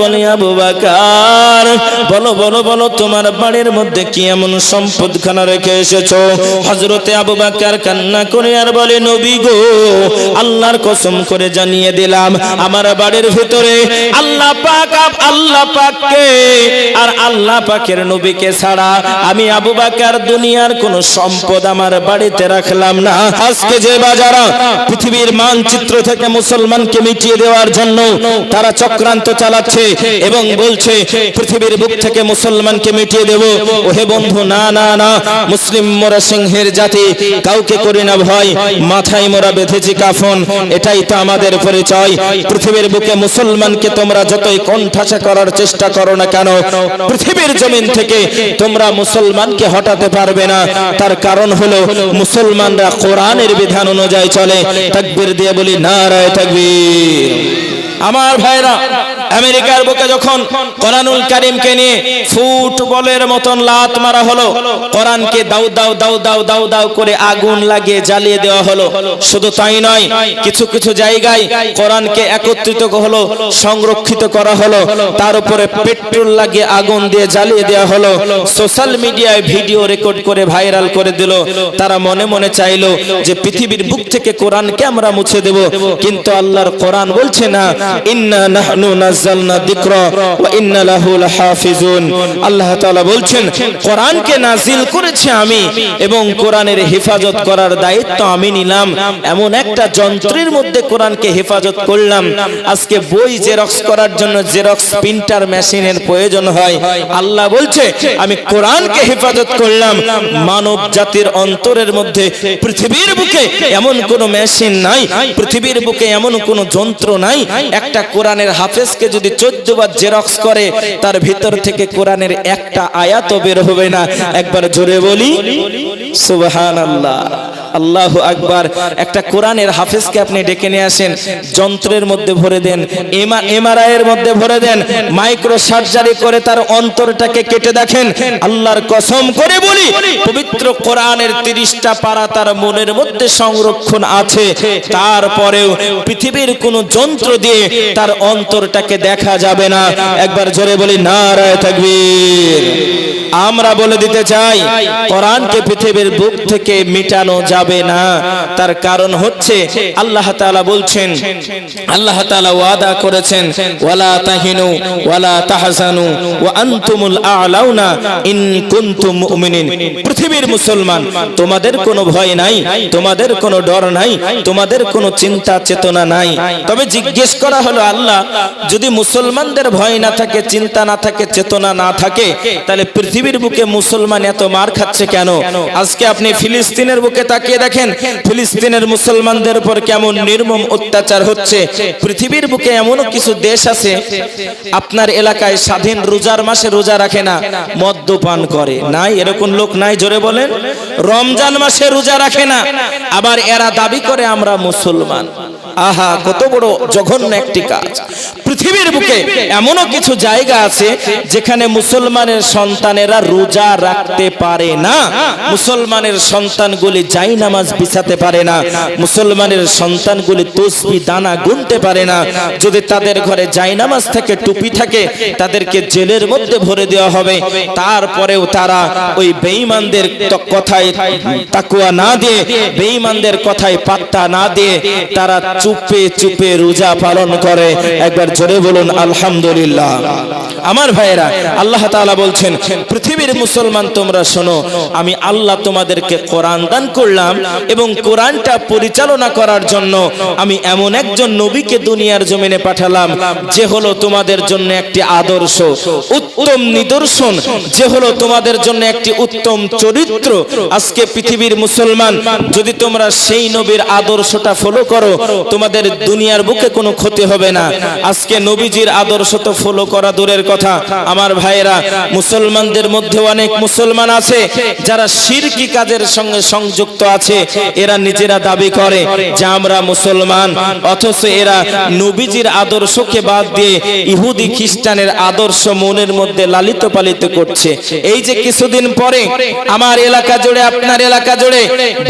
বলে আবু বাকার। বলো বলো বলো, তোমার বাড়ির মধ্যে কি এমন সম্পদ খানা রেখে এসেছ? হজরতে আবু বাকার কান্না করে আর বলে, নবী গো, আল্লাহর কসম করে জানিয়ে দিলাম, আমার বাড়ির ভিতরে আল্লাহ পাক আল্লাহ পাককে, আর আল্লাহ পাকের নবীকে ছাড়া আমি আবু বাকার দুনিয়ার কোন সম্পদ আমার বাড়িতে রাখলাম না। আজকে যে বাজারা পৃথিবীর মানচিত্র থেকে মুসলমানকে মিটিয়ে দেওয়ার জন্য তারা চক্রান্ত চালাচ্ছে এবং বলছে, পৃথিবীর বুক থেকে মুসলমানকে মিটিয়ে দেব। ওহে বন্ধু, না না না, মুসলিম মোরা সিংহের জাতি, কাউকে করি না ভয়, মাথায় মোরা বেঁধেছি কাফন, এটাই তো আমাদের পরিচয়। পৃথিবীর বুকে মুসলমানকে তোমরা যতই কণ্ঠাসা করার চেষ্টা করো না কেন, পৃথিবীর জমিন থেকে তোমরা মুসলমানকে হটাতে পারবে না। তার কারণ হলো, মুসলমানরা কোরআনের বিধান অনুযায়ী চলে। তাকবীর দিয়ে বলি, নারায় তাকবীর। আমার ভাইরা, আমেরিকার বুকে যখন কোরআনুল কারিমকে নিয়ে ফুটবলের মতন লাত মারা হলো, কোরআনকে দাউ দাউ দাউ দাউ দাউ দাউ করে আগুন লাগিয়ে জ্বালিয়ে দেওয়া হলো। শুধু তাই নয়, কিছু কিছু জায়গায় কোরআনকে একত্রিত হলো, সংরক্ষিত করা হলো, তার উপরে পেট্রোল লাগিয়ে আগুন দিয়ে জ্বালিয়ে দেওয়া হলো। সোশ্যাল মিডিয়ায় ভিডিও রেকর্ড করে ভাইরাল করে দিল। তারা মনে মনে চাইলো যে পৃথিবীর বুক থেকে কোরআনকে আমরা মুছে দেব, কিন্তু আল্লাহর কোরআন বলছে না ইন্না নাহনু নাযালনা যিকরা ওয়া ইন্না লাহু লাহাফিজুন। আল্লাহ তাআলা বলছেন, কোরআনকে নাজিল করেছি আমি এবং কোরআনের হেফাজত করার দায়িত্ব আমি নিলাম। এমন একটা যন্ত্রের মধ্যে কোরআনকে হেফাজত করলাম। আজকে বই জেরক্স করার জন্য জেরক্স প্রিন্টার মেশিনের প্রয়োজন হয়। আল্লাহ বলছে, আমি কোরআনকে হেফাজত করলাম। মানব জাতির অন্তরের মধ্যে পৃথিবীর বুকে এমন কোন মেশিন নাই, পৃথিবীর বুকে এমন কোন যন্ত্র নাই একটা কোরআনের হাফেজকে যদি চোদ্দ বার জেরক্স করে, তার ভিতর থেকে কোরআনের একটা আয়াত বের হবে না। একবার জোরে বলি সুবহান আল্লাহ আকবার। একটা কোরআনের হাফেজকে আপনি ডেকে নিয়ে আসেন, যন্ত্রের মধ্যে ভরে দেন এমআরআই এর মধ্যে ভরে দেন মাইক্রো সার্জারি করে তার অন্তরটাকে কেটে দেখেন। আল্লাহর কসম করে বলি, পবিত্র কোরআনের তিরিশটা পারা তার মনের মধ্যে সংরক্ষণ আছে। তারপরেও পৃথিবীর কোন যন্ত্র দিয়ে তার অন্তরটাকে দেখা যাবে না। একবার জোরে বলি নারায় তাকবীর। আমরা বলে দিতে চাই কোরআনকে পৃথিবীর বুক থেকে মিটানো যাবে না। তার কারণ হচ্ছে আল্লাহ তাআলা বলছেন আল্লাহ তাআলা ওয়াদা করেছেন ওয়ালা তাহিনু ওয়ালা তাহজানু ওয়া আনতুমুল আ'লাউনা ইন কুনতুম মুমিনিন। পৃথিবীর মুসলমান তোমাদের কোনো ভয় নাই তোমাদের কোনো ডর নাই তোমাদের কোনো চিন্তা চেতনা নাই। তবে জিজ্ঞেস করা হলো আল্লাহ যদি মুসলমানদের ভয় না থাকে চিন্তা না থাকে চেতনা না থাকে তাহলে পৃথিবীর বুকে মুসলমান এত মার খাচ্ছে কেন? আজকে আপনি ফিলিস্তিনের বুকে তাকিয়ে দেখেন, ফিলিস্তিনের মুসলমানদের উপর কেমন নির্মম অত্যাচার হচ্ছে। পৃথিবীর বুকে এমনও কিছু দেশ আছে, আপনার এলাকায় স্বাধীন রোজার মাসে রোজা রাখে না, মদ্যপান করে। নাই, এরকম লোক নাই, জোরে বলেন। রমজান মাসে রোজা রাখে না, আবার এরা দাবি করে আমরা মুসলমান। আহা, কত বড় জঘন্য একটি কাজ। পৃথিবীর বুকে এমনও কিছু জায়গা আছে যেখানে মুসলমানের সন্তানেরা রোজা রাখতে পারে না। মুসলমানের সন্তানগুলি যাই নামাজ বিছাতে পারে না। মুসলমানের সন্তানগুলি তসবি, দানা গুনতে পারে না। যদি তাদের ঘরে যাই নামাজ থেকে টুপি থাকে, তাদেরকে জেলের মধ্যে ভরে দেওয়া হবে। তারপরেও তারা ওই বেঈমানদের কথায় তাকুয়া না দিয়ে, বেঈমানদের কথায় পাত্তা না দিয়ে তারা চুপে চুপে রোজা পালন করে। একবার জোরে বলুন, আলহামদুলিল্লাহ। আমার ভাইয়েরা, আল্লাহ তাআলা বলছেন, পৃথিবীর মুসলমান তোমরা শোনো, আমি আল্লাহ তোমাদেরকে কোরআন দান করলাম এবং কোরআনটা পরিচালনা করার জন্য আমি এমন একজন নবীকে দুনিয়ার জমিনে পাঠালাম, যে হলো তোমাদের জন্য একটি আদর্শ, উত্তম নিদর্শন, যে হলো তোমাদের জন্য একটি উত্তম চরিত্র। আজকে পৃথিবীর মুসলমান, যদি তোমরা সেই নবীর আদর্শটা ফলো করো তোমাদের দুনিয়ার বুকে কোনো ক্ষতি হবে না। আজকে নবীজির আদর্শ তো ফলো করা দূরের কথা। আমার ভাইয়েরা, মুসলমানদের মধ্যে অনেক মুসলমান আছে, যারা শিরকি কাজের সঙ্গে সংযুক্ত আছে। এরা নিজেরা দাবি করে যে আমরা মুসলমান, অথচ এরা নবীজির আদর্শকে বাদ দিয়ে ইহুদি খ্রিস্টানের আদর্শ মনের মধ্যে লালিত পালিত করছে। এই যে কিছুদিন পরে আমার এলাকা জুড়ে, আপনার এলাকা জুড়ে,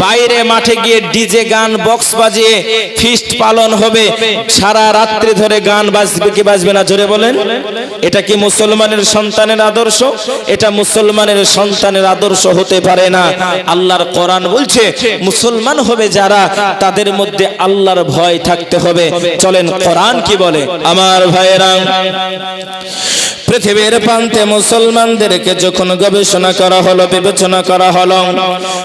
বাইরে মাঠে গিয়ে ডিজে গান, বক্স বাজিয়ে ফিস্ট পালন হবে। সারা রাত্রি ধরে গান বাজবে, কি বাজবে না? জোরে বলেন। এটা কি মুসলমানের সন্তানের আদর্শ? এটা মুসলমানের সন্তানের আদর্শ হতে পারে না। আল্লাহর কোরআন বলছে, মুসলমান হবে যারা, তাদের মধ্যে আল্লাহর ভয় থাকতে হবে। চলেন, কোরআন কি বলে? আমার ভাইয়েরা, পৃথিবীর প্রান্তে মুসলমানদেরকে যখন গবেষণা করা হলো, বিবেচনা করা হলো,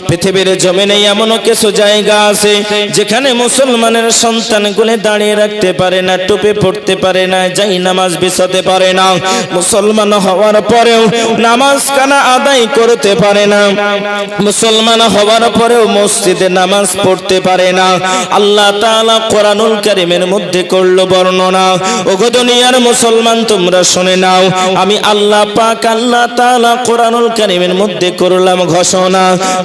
পৃথিবীর জমিনে এমন কিছু জায়গা আছে, যেখানে মুসলমানের সন্তানগুলি দাঁড়িয়ে রাখতে পারে না, টুপি পড়তে পারে না, যাই নামাজ বিছাতে পারে না, মুসলমান হওয়ার পরেও নামাজ কানা আদায় করতে পারে না, মুসলমান হওয়ার পরেও মসজিদে নামাজ পড়তে পারে না। আল্লাহ তাআলা কোরআনুল কারীমের মধ্যে করল বর্ণনা, ওগো দুনিয়ার মুসলমান তোমরা শুনে নাও, আমি আল্লাহ পাক আল্লাহ তাআলা কোরআনুল কারীমের মধ্যে করলাম ঘোষণা,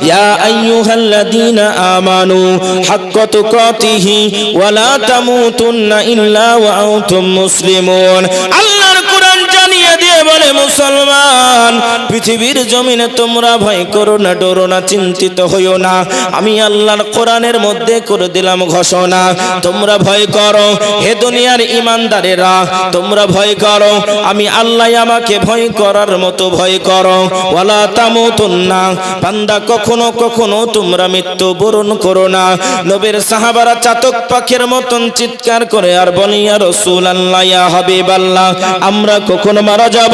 ইয়া আইয়ুহাল্লাযীনা আমানু, হাক্কা তুকাতিহি ওয়ালা তামুতুন্না ইল্লা ওয়া আনতুম মুসলিমুন। আল্লাহর কোরআন জানিয়ে বলে মুসলমান, পৃথিবীর জমিনে তোমরা ভয় করো না, ডরো না, চিন্তিত হইও না। আমি আল্লাহর কোরআনের মধ্যে করে দিলাম ঘোষণা, তোমরা ভয় করো হে দুনিয়ার ইমানদারেরা, তোমরা ভয় করো, আমি আল্লাহ আমাকে ভয় করার মতো ভয় করো। ওয়ালা তামুতুন্না, বান্দা কখনো কখনো তোমরা মৃত্যু বরণ করো না। নবীর সাহাবারা চাতক পাখির মতন চিৎকার করে, আর বলি ইয়া রাসূলুল্লাহ, ইয়া হাবিবাল্লাহ, আমরা কখন মারা যাব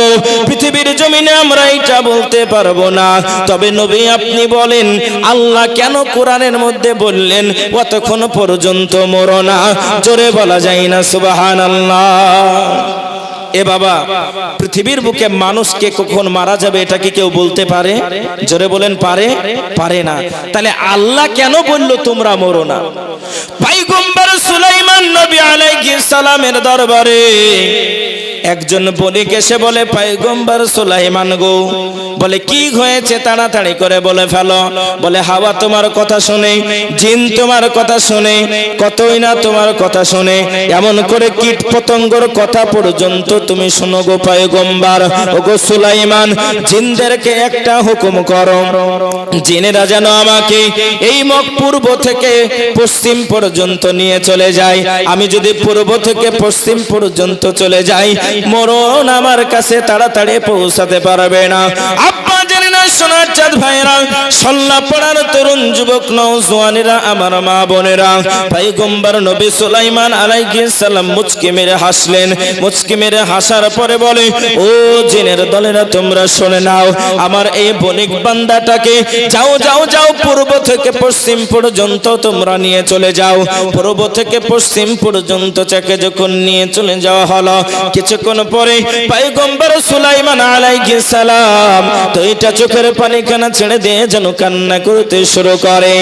পৃথিবীর জমিনে আমরা এটা বলতে পারব না। তবে নবী আপনি বলেন, আল্লাহ কেন কোরআনের মধ্যে বললেন অতক্ষণ পর্যন্ত মরো না জোরে বলা যায় না সুবাহান আল্লাহ এ বাবা, পৃথিবীর বুকে মানুষকে কখন মারা যাবে এটা কি কেউ বলতে পারে? জোরে বলেন, পারে? পারে না। তাহলে আল্লাহ কেন বলল তোমরা মরো না? পাইগম্বর সুলাইমান নবী আলাইহিস সালামের দরবারে একজন বণিক এসে বলে, পাইগম্বর সুলাইমান গো। বলে, কি হয়েছে? তাড়াতাড়ি করে বলে ফেলো। বলে, হাওয়া তোমার কথা শুনে, জিন তোমার কথা শুনে, কতই না তোমার কথা শুনে। এমন করে কীট পতঙ্গর কথা পর্যন্ত তুমি শোনো গো পাইগম্বর। ও গো সুলাইমান, জিনদেরকে একটা হুকুম করো। জিনেরা যেন আমাকে এই মক পূর্ব থেকে পশ্চিম পর্যন্ত নিয়ে চলে যায়। আমি যদি পূর্ব থেকে পশ্চিম পর্যন্ত চলে যাই মরণ আমার কাছে তাড়াতাড়ি পৌঁছাতে পারবে না। সোনার চাঁদ ভাইরা, সল্লা পড়ার তরুণ যুবক নৌজওয়ানেরা আমার মা বোনেরা। পাইগম্বর নবী সুলাইমান আলাইহিস সালাম মুচকি মেরে হাসলেন। মেরে হাসার পরে বলে, ও দলেরা, তোমরা নাও, আমার এই বণিক বান্দাটাকে যাও যাও যাও, পূর্ব থেকে পশ্চিম পর্যন্ত তোমরা নিয়ে চলে যাও। পূর্ব থেকে পশ্চিম পর্যন্ত যখন নিয়ে চলে যাওয়া হলো, কিছুক্ষণ পরে পাইগম্বর সুলাইমান আলাইহিস সালাম চোখের পানি কানা ছেড়ে দিয়ে যেন কান্না করতে শুরু করে।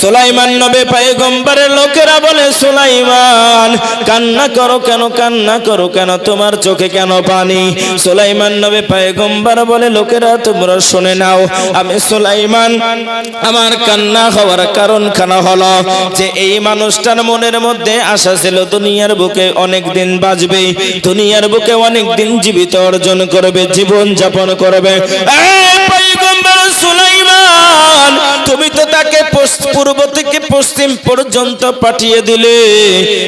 সুলাইমান নবে পাইগম্বরের লোকেরা বলে, সুলাইমান, কান্না করো কেন, কান্না করো কেন? তোমার চোখে কেন পানি? সুলাইমান নবে পাইগম্বর বলে, লোকেরা, তোমরা শুনে নাও, আমি সুলাইমান, আমার কান্না হওয়ার কারণ খানা হলো যে এই মানুষটার মনের মধ্যে আশা ছিল দুনিয়ার বুকে অনেক দিন বাঁচবে, দুনিয়ার বুকে অনেক দিন জীবিত অর্জন করবে, জীবন যাপন করবে। এই তুমি তাকে পূর্ব থেকে পশ্চিম পর্যন্ত পাঠিয়ে দিলে,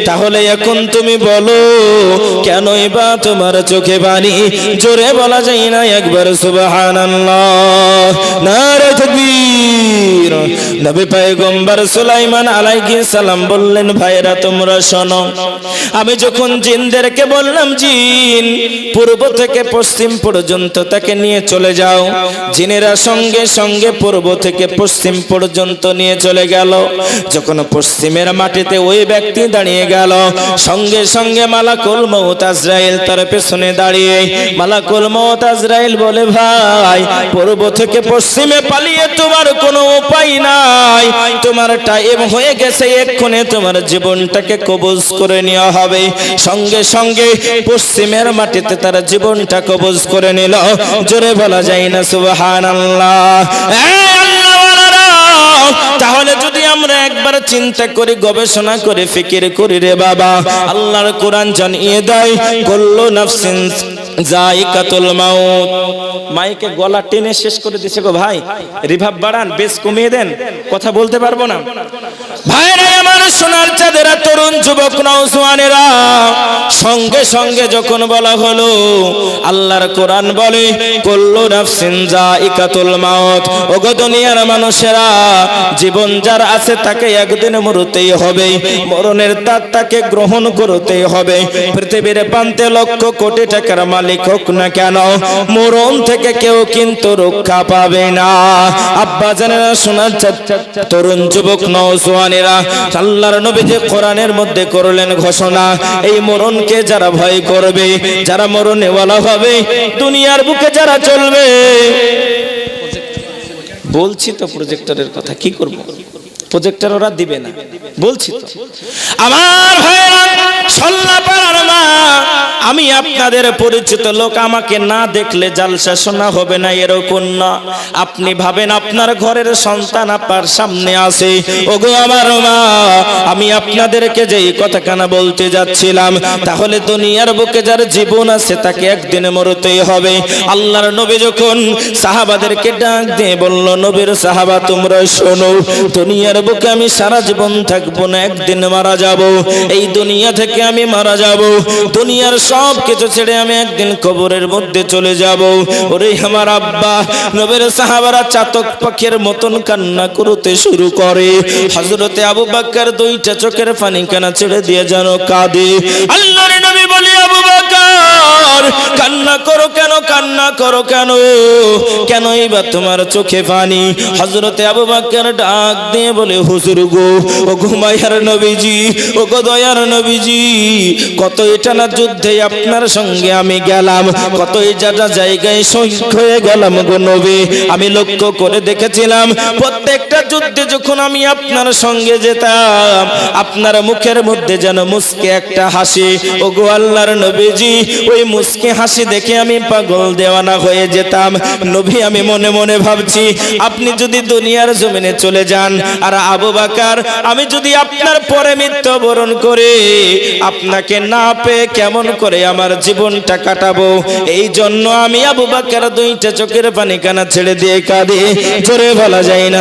তাহলে এখন তুমি বলো কেন বা তোমার চোখে বাণী? জোরে বলা যায় না একবার তোমরা শোনো, আমি যখন জিনদেরকে বললাম পূর্ব থেকে পশ্চিম পর্যন্ত তাকে নিয়ে চলে যাও। জিনেরা সঙ্গে সঙ্গে পূর্ব থেকে পশ্চিম পর্যন্ত পর্যন্ত নিয়ে চলে গেল। যখন পশ্চিমের মাটিতে ওই ব্যক্তি দাঁড়িয়ে গেল, সঙ্গে সঙ্গে মালাকুল মৌত আজরাইল তার পেছনে দাঁড়িয়ে মালাকুল মৌত আজরাইল বলে, ভাই, পূর্ব থেকে পশ্চিমে পালিয়ে তোমার কোনো উপায় নাই। তোমার টাইম হয়ে গেছে এক্ষণে তোমার জীবনটাকে কবজ করে নেওয়া হবে। সঙ্গে সঙ্গে পশ্চিমের মাটিতে তার জীবনটা কবজ করে নিল। জোরে বলা যায় না সুবহান আল্লাহ তাহলে যদি আমরা একবার চিন্তা করি, গবেষণা করে, ফিকির করি রে বাবা, আল্লাহর কোরআন জানিয়ে দেয়, কল্লো নাফসিন জাইকাতুল মাউত। মাইকে গলা টেনে শেষ করে দিছে গো ভাই। রিভাব বাড়ান, বেশ কমিয়ে দেন, কথা বলতে পারব না। সোনার জীবন যার আছে তাকে একদিন মরতেই হবে মরণের তার তাকে গ্রহণ করতেই হবে পৃথিবীর প্রান্তে লক্ষ কোটি টাকার মালিক হোক না কেন মরণ থেকে কেউ কিন্তু রক্ষা পাবে না আব্বা জানেরা শোনার তরুণ যুবক নওজওয়ানেরা আল্লাহর নবী যে কোরআনের মধ্যে করলেন ঘোষণা, এই মরণকে যারা ভয় করবে, যারা মরণে ওয়ালা হবে, দুনিয়ার বুকে যারা চলবে। বলছি তো প্রজেক্টরের কথা, কি করব? প্রজেক্টর ওরা দিবে না। বলছি তো। আমার মা আমি আপনাদের পরিচিত লোক, আমাকে না দেখলে জালসা শোনা হবে না, এরকম না। আপনি ভাবেন আপনার ঘরের সন্তান আপনার সামনে আসে ওগো আমার মা, আমি আপনাদেরকে যে এই কথা কানা বলতে যাচ্ছিলাম, তাহলে দুনিয়ার বুকে যার জীবন আছে, তাকে একদিন মরতেই হবে। আল্লাহর নবী যখন সাহাবাদেরকে ডাক দিয়ে বলল, নবীর সাহাবা, তোমরা শোনো, দুনিয়ার বুকে আমি সারা জীবন থাকব না, একদিন মারা যাব। এই দুনিয়া থেকে আমি মারা যাব। দুনিয়ার সব কিছু ছেড়ে আমি একদিন কবরের মধ্যে চলে যাব। ওরে আমার আব্বা, নবীর সাহাবারা চাতক পাখির মতন কান্না করতে শুরু করে। হযরতে আবু বকর দুইটা চোখের পানি কানা ছেড়ে দিয়ে যেন কাঁদে। আল্লাহর নবী বলি, আবু বকর, কান্না করো কেন, কান্না করো কেন? কেন এবার তোমার চোখে পানি? হযরতে আবু বকর ডাক দিয়ে বলে, হুজুর গো, ও ঘুমাইয়ার নবীজি, ও গো দয়ার নবীজি, কত এটা না যুদ্ধে আপনার সঙ্গে আমি গেলাম। কত এই জায়গা জায়গায় শহীদ হয়ে গেলাম গো নবী, আমি লক্ষ্য করে দেখেছিলাম, প্রত্যেকটা যুদ্ধে যখন আমি আপনার সঙ্গে যেতাম, আপনার মুখের মধ্যে যেন মুসকে একটা হাসি। ও আল্লাহর নবীজি, ওই মুসকে হাসি দেখে আমি পাগল দেওয়ানা হয়ে যেতাম। নবী, আমি মনে মনে ভাবছি, আপনি যদি দুনিয়ার জমিনে চলে যান, আর আবু বাকার, আমি যদি আপনার পরে মৃত্যুবরণ করে, আপনাকে না পেয়ে কেমন করে আমার জীবনটা কাটাবো। এই জন্য আমি আবু বাকের দুইটা চোখের পানি কানা ছেড়ে দিয়ে কাঁদে। জোরে বলা যায় না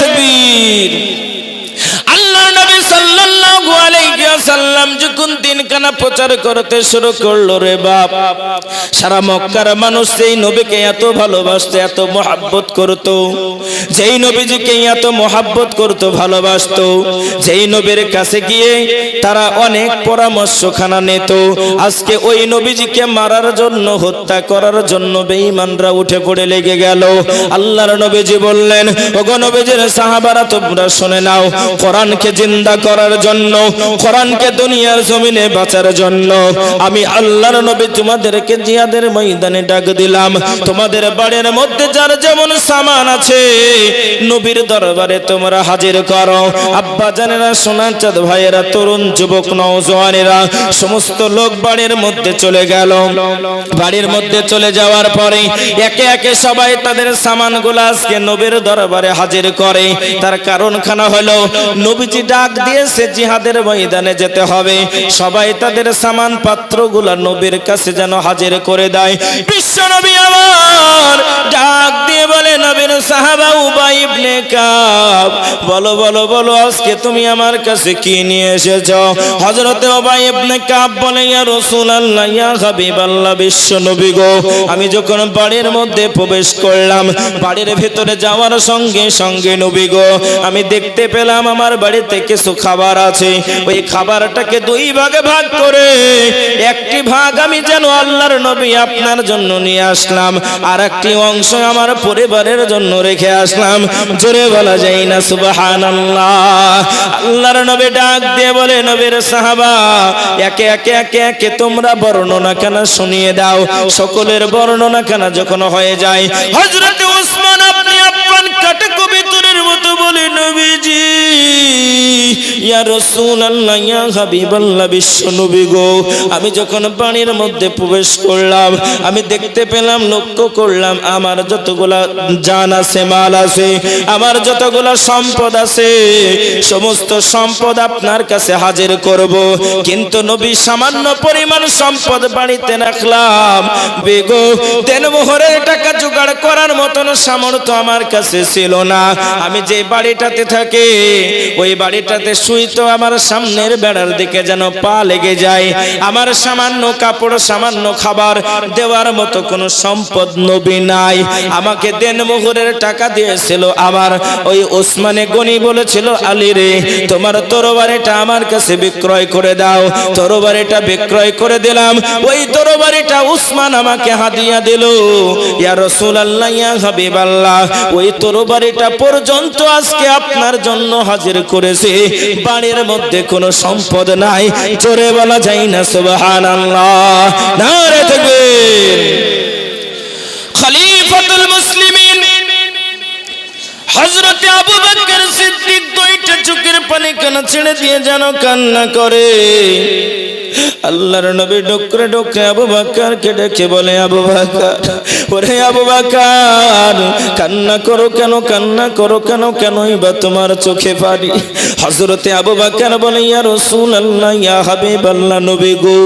তাকবীর। আল্লাহ নবী সাল্লাল্লাহু আলাইহি দিনখানা প্রচার করতে শুরু করল রে বাপ, সারা মক্কার মানুষ সেই নবীকে এত ভালোবাসতো, এত মহাব্বত করত, যেই নবীজিকে এত মহাব্বত করত, ভালোবাসত, যেই নবীর কাছে গিয়ে তারা অনেক পরামর্শখানা নিত। আজকে ওই নবীজিকে মারার জন্য, হত্যা করার জন্য বেঈমানরা উঠে পড়ে লেগে গেল। আল্লাহর নবীজি বললেন, ওগো নবীজির সাহাবারা, তোমরা শুনে নাও, কোরআনকে জিন্দা করার জন্য, কোরআনকে দুনিয়ার জমিনে বাঁচার জন্য। আমি আল্লাহর নবী তোমাদেরকে জিহাদের ময়দানে ডাক দিলাম। তোমাদের বাড়ির মধ্যে যার যেমন সামান আছে, নবীর দরবারে তোমরা হাজির করো। আব্বা জানেরা সোনার চাঁদ ভাইয়েরা, তরুণ যুবক নওজওয়ানেরা সমস্ত লোক বাড়ির মধ্যে চলে গেল। বাড়ির মধ্যে চলে যাওয়ার পরে একে একে সবাই তাদের সামানগুলো আজকে নবীর দরবারে হাজির করে। তার কারণখানা হলো, নবীজি ডাক দিয়েছে জিহাদের ময়দানে যেতে হবে। সবাই তাদের সামান পাত্রগুলা নবীর কাছে যেন হাজির করে দেয়। বিশ্ব নবী আমার ডাক দিয়ে বলে, নবীর সাহাবা উবাই ইবনে কাব। বলো বলো বলো, আজকে তুমি আমার কাছে কি নিয়ে এসেছ? হযরতে উবাই ইবনে কাব বলে, ইয়া রাসূলুল্লাহ, ইয়া হাবিবাল্লাহ, বিশ্ব নবী গো। আমি যখন বাড়ির মধ্যে প্রবেশ করলাম, বাড়ির ভেতরে যাওয়ার সঙ্গে সঙ্গে নবী গো, আমি দেখতে পেলাম আমার বাড়িতে কিছু খাবার আছে। ওই খাবারটাকে দুই ভাগে ভাগ করে, একটি ভাগ আমি যেন আল্লাহর নবী আপনার জন্য নিয়ে আসলাম, আর একটি অংশ আমার পরিবারের জন্য রেখে আসলাম। জোরে বলা যায় না, সুবহানাল্লাহ। আল্লাহর নবী ডাক দিয়ে বলে, নবীর সাহাবা, একে একে একে একে তোমরা বর্ণনা কেন শুনিয়ে দাও? সকলের বর্ণনা কেন যখন হয়ে যায়? হজরত উসমান আপনি আপন কাটকবি তুরের মতো বলে নবীজি, ইয়া রাসূলুল্লাহ, ইয়া হাবিবাল্লাহ, বিশ্ব নবী গো। আমি যখন পানির মধ্যে প্রবেশ করলাম, আমি দেখতে পেলাম, লক্ষ্য করলাম, আমার যতগুলা জান আছে, মাল আছে, আমার যতগুলা সম্পদ আছে, সমস্ত সম্পদ আপনার কাছে হাজির করব। কিন্তু নবী সামান্য পরিমাণ সম্পদ বাড়িতে রাখলাম। বেগো তেন মোহরের টাকা জোগাড় করার মতন সামর্থ্য আমার কাছে ছিল না। আমি যে বাড়িটাতে থাকি। ওই বাড়িটাতে শুই তো আমার সামনের বেড়ার দিকে যেন পা লেগে যায়। আমার সামান্য কাপড়, সামান্য খাবার দেওয়ার মতো কোনো সম্পদ নবী নাই। আমাকে দেন মোহরের টাকা দিয়েছিল আমার। ওই ওসমানে গনি বলেছিল, আলী রে, তোমার তরবারিটা আমার কাছে বিক্রয় করে দাও। তরবারিটা বিক্রয় করে দিলাম। ওই তরবারিটা উসমান আমাকে হাদিয়া দিল। ইয়া রাসূলুল্লাহ, ইয়া হাবিবাল্লাহ, ওই তরবারিটা পর্যন্ত আজকে আপনার জন্য হাজির করেছে। বাড়ির মধ্যে কোনো সম্পদ নাই। জোরে বলা যায় না আবু বকর সিদ্দিক দুইটা চোখের পানি কেন ছেড়ে দিয়ে যেন কান্না করে? আল্লাহর নবী ডোকরে ডোকরে আবু বাক্কারকে ডেকে বলে, আবু বাক্কার, ওরে আবু বাক্কার, কান্না করো কেন, কান্না করো কেন, কেনই বা তোমার চোখে পানি? হযরতে আবু বাক্কার বলে, ইয়া রাসূলুল্লাহ, ইয়া হাবিবাল্লাহ, নবী গো,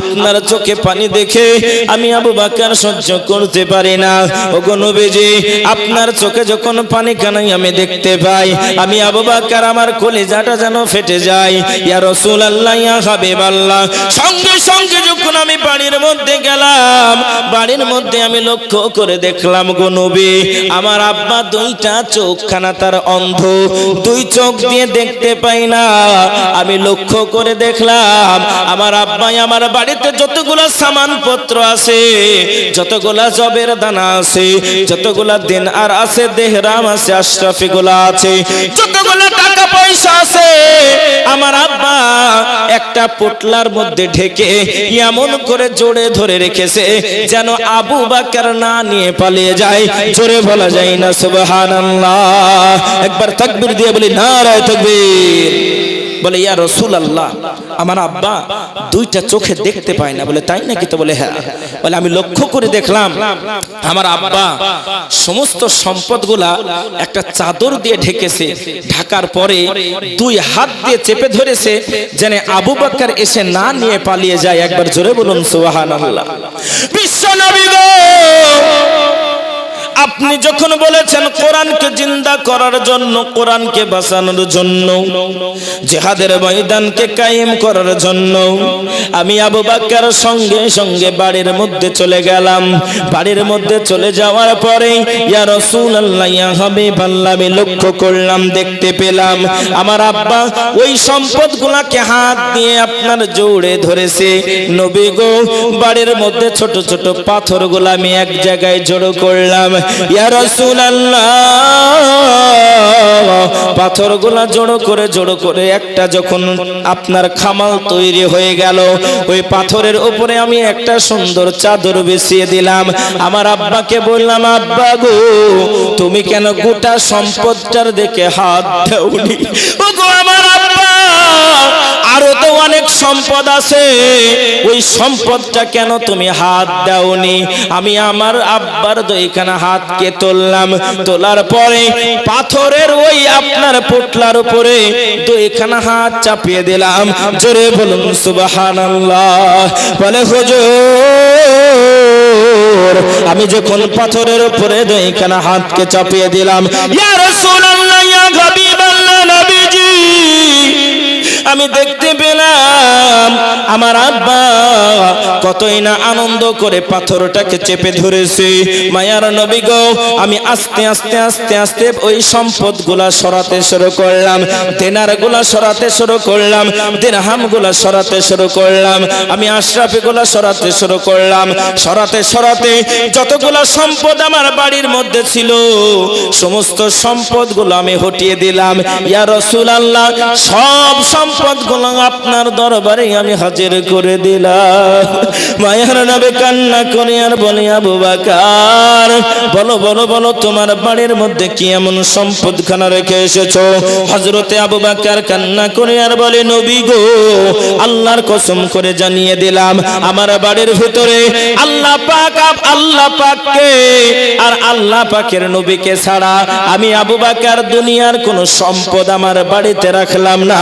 আপনার চোখে পানি দেখে আমি আবু বাক্কার সহ্য করতে পারি না। ওগো নবীজি, আপনার চোখে যখন পানি কানাই আমি দেখতে পাই, আমি আবু বাক্কার আমার কলিজাটা যেন ফেটে যায়। ইয়া রাসূলুল্লাহ, ইয়া হাবিবাল্লাহ সঙ্গে সঙ্গে যখন আমি বাড়ির মধ্যে গেলাম, বাড়ির মধ্যে আমি লক্ষ্য করে দেখলাম গো নবী, আমার আব্বা দুইটা চোখখানা তার অন্ধ, দুই চোখ দিয়ে দেখতে পাই না। আমি লক্ষ্য করে দেখলাম, আমার আব্বাই আমার বাড়িতে যতগুলা সামানপত্র আছে, যতগুলা জবের দানা আছে, যতগুলা দিন আর আছে, দেহরাম আছে আশরাফি গুলা আছে, যতগুলা টাকা পয়সা আছে। আমার আব্বা একটা পোটলার মধ্যে ঢেকে এমন করে জোরে ধরে রেখেছে যেন আবু বাকার না নিয়ে পালিয়ে যায়। জোরে বলা যায় না, সুবহানাল্লাহ। একবার তাকবীর দিয়ে বলি, নারায়ে তাকবীর। বলে, ইয়া রসুল আল্লাহ আমার আব্বা দুইটা চোখে দেখতে পায় না। বলে, তাই নাকি? তো বলে হ্যাঁ। বলে, আমি লক্ষ্য করে দেখলাম, আমার আব্বা সমস্ত সম্পদগুলা একটা চাদর দিয়ে ঢেকেছে। ঢাকার পরে দুই হাত দিয়ে চেপে ধরেছে, যেন আবু বাক্কার এসে না নিয়ে পালিয়ে যায়। একবার জোরে বলুন, সুবহানাল্লাহ। বিশ্ব নবী আপনি যখন বলেছেন কোরআনকে জিন্দা করার জন্য, কোরআনকে বাঁচানোর জন্য, জেহাদের ময়দানকে কায়েম করার জন্য, আমি আবু বাক্কার সঙ্গে সঙ্গে বাড়ির মধ্যে চলে গেলাম। বাড়ির মধ্যে চলে যাওয়ার পরে, ইয়া রাসূলুল্লাহ, ইয়া হাবিবাল্লাহ, আমি লক্ষ্য করলাম, দেখতে পেলাম, আমার আব্বা ওই সম্পদগুলাকে হাত দিয়ে আপনার জোড়ে ধরেছে। নবী গো, বাড়ির মধ্যে ছোট ছোট পাথরগুলো আমি এক জায়গায় জড়ো করলাম। ইয়া রাসূলুল্লাহ। পাথরগুলা জড়ো করে জড়ো করে একটা যখন আপনার খামাল তৈরি হয়ে গেল, ওই পাথরের উপরে আমি একটা সুন্দর চাদর বিছিয়ে দিলাম। আমার আব্বাকে বললাম, আব্বা গো, তুমি কেন গোটা সম্পদটার দিকে হাত দাওনি? ও গো আমার সম্পদ আছে, ওই সম্পদটা কেন তুমি হাত দাওনি? আমি আমার আব্বার দুইখানা হাতকে তুললাম, তোলার পরে পাথরের ওই আপনার পোটলার উপরে দুইখানা হাত চাপিয়ে দিলাম। জোরে বলুন, সুবহানাল্লাহ। বলে, হুজুর, আমি যখন পাথরের উপরে দুইখানা হাতকে চাপিয়ে দিলাম, ইয়া রাসূলুল্লাহ, ইয়া নবীজি আমি দেখতে পেলাম, আমার আব্বা কতই না আনন্দ করে পাথরটাকে চেপে ধরেছে। মায়ার নবী গো, আমি আস্তে আস্তে আস্তে আস্তে ওই সম্পদগুলা সরাতে শুরু করলাম দেনারগুলা সরাতে শুরু করলাম দিরহামগুলা সরাতে শুরু করলাম, আমি আশরাফি গুলা সরাতে শুরু করলাম, সরাতে সরাতে যতগুলা সম্পদ আমার বাড়ির মধ্যে ছিল, সমস্ত সম্পদগুলো আমি হটিয়ে দিলাম। ইয়া রসুল আল্লাহ সব সম্পদ গুলো আপনার দরবারে আমি হাজির করে দিলাম। মায়ার নবে কান্না করে আর বলে, আবু বাকার, বলো বলো বলো, তোমার বাড়ির মধ্যে কি এমন সম্পদ খানা রেখে এসেছ? হজরতে আবু বাকার কান্না করে আর বলে, নবী গো, আল্লাহর কসম করে জানিয়ে দিলাম, আমার বাড়ির ভিতরে আল্লাহ পাক আল্লাহ পাককে, আর আল্লাহ পাকের নবীকে ছাড়া আমি আবু বাকার দুনিয়ার কোন সম্পদ আমার বাড়িতে রাখলাম না।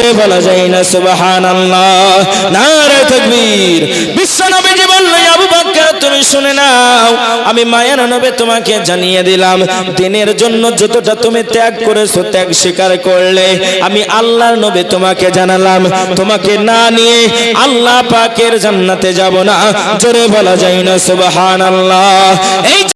জোরে বলা যায় না, সুবহানাল্লাহ। নারে তাকবীর। বিশ্ব নবীজি বললেন, আবু বাক্কার তুমি শুনে নাও, আমি মায়ের নবে তোমাকে জানিয়ে দিলাম, দিনের জন্য যতটা তুমি ত্যাগ করেছ, ত্যাগ স্বীকার করলে। আমি আল্লাহর নবে তোমাকে জানালাম, তোমাকে না নিয়ে আল্লাহ পাকের জান্নাতে যাব না, জোরে বলা যায় না, সুবহানাল্লাহ। এই